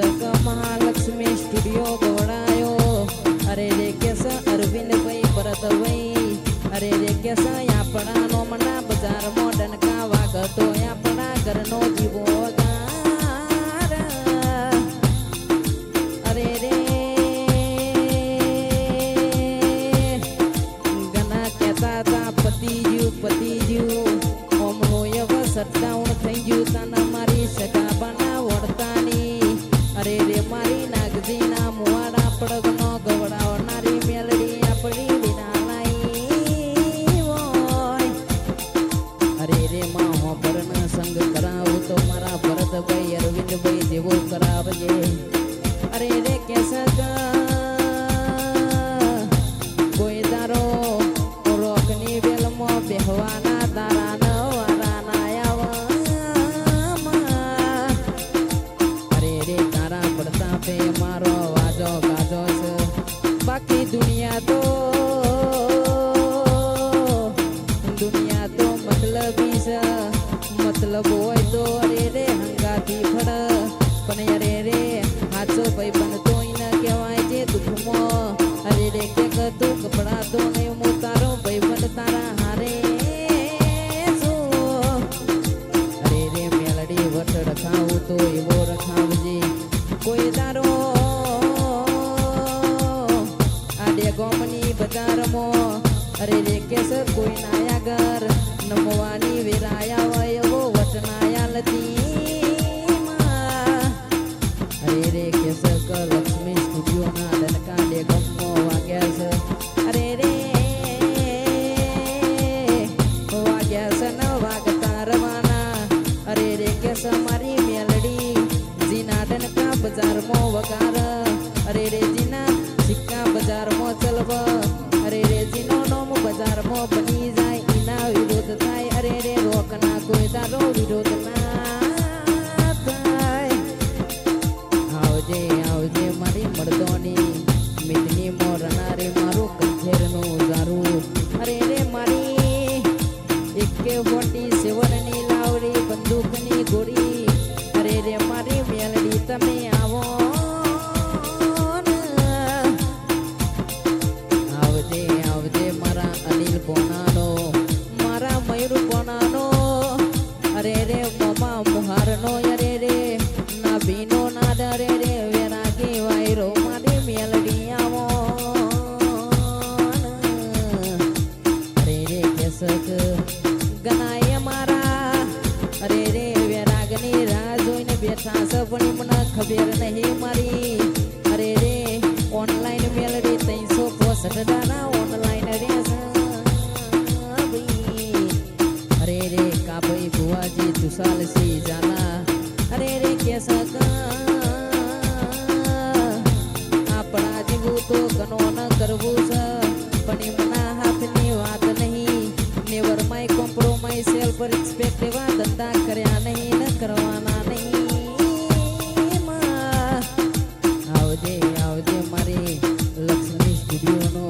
દર્શક મહાલક્ષ્મી સ્ટુડિયો ગવડાયો અરે રે કેસ અરવિંદભાઈ ભરતભાઈ અરે રે કેસ આપણા નોમના બજારમાં ડનકા વાગતો આપણા ઘરનો જીવો અરે ઘણા કહેતા હતા પતિજ્યું પતિજ્યું ઓમ હોય હવે સટડાઉન થઈ ગયું અરે રે કેસક કોઈ દારો રોકની વેલમાં બેહવાના તારા અરે રે તારા પ્રતાપે મારો વાજો ગાજો છે. બાકી દુનિયા તો દુનિયા તો મતલબી છે. મતલબ હોય તો અરે રે હંગાથી ફળ. પણ અરે રે હાચો ભાઈ પણ તોય ન કહેવાય જે દુઃખમાં. અરે રે કે તું કપડા તો ને હું તારો ભાઈ પણ તારા હારે અરે રે, મેલડી વટ રખાવું તો એવો રખાવજે. કોઈ દારો આડે ગોમની બજારમાં. અરે રે, કેસ કોઈ નાયા ઘર. નમવાની વેરાયા હોય એવો વટનાયા બજારમાં વગાર. અરે રે જીના, સિક્કા બજારમાં ચલવ. અરે રે જીનો નોમ બજારમાં બની જાય, એના વિરોધ થાય. અરે રે રોકના કોઈ તારો વિરોધ ના થાય. આવજે આવજે મારી મળદોની મિતની મોરના રે મારું કંઠેરનું જારું અરે રે મારી, એકે ફોર્ટી સેવનની લાવડી, બંદૂકની ગોળી. અરે રે મારી મેલડી, તમે ગનાય મારા. અરે રે, વેરાગની રાહ જોઈને બેઠા પણ મને ખબર નહીં મારી. અરે રે ઓનલાઈન મેલડી ત્રણસો પોસઠ દાના ઓનલાઈન રહેશે અરે રે કાભાઈ ભુવાજી તુસાલસી ઉપર રિસ્પેક્ટ એવા ધંધા કર્યા નહીં ન કરવાના નહીં. આવજે આવજે મારી લક્ષ્મી સ્ટુડિયોનો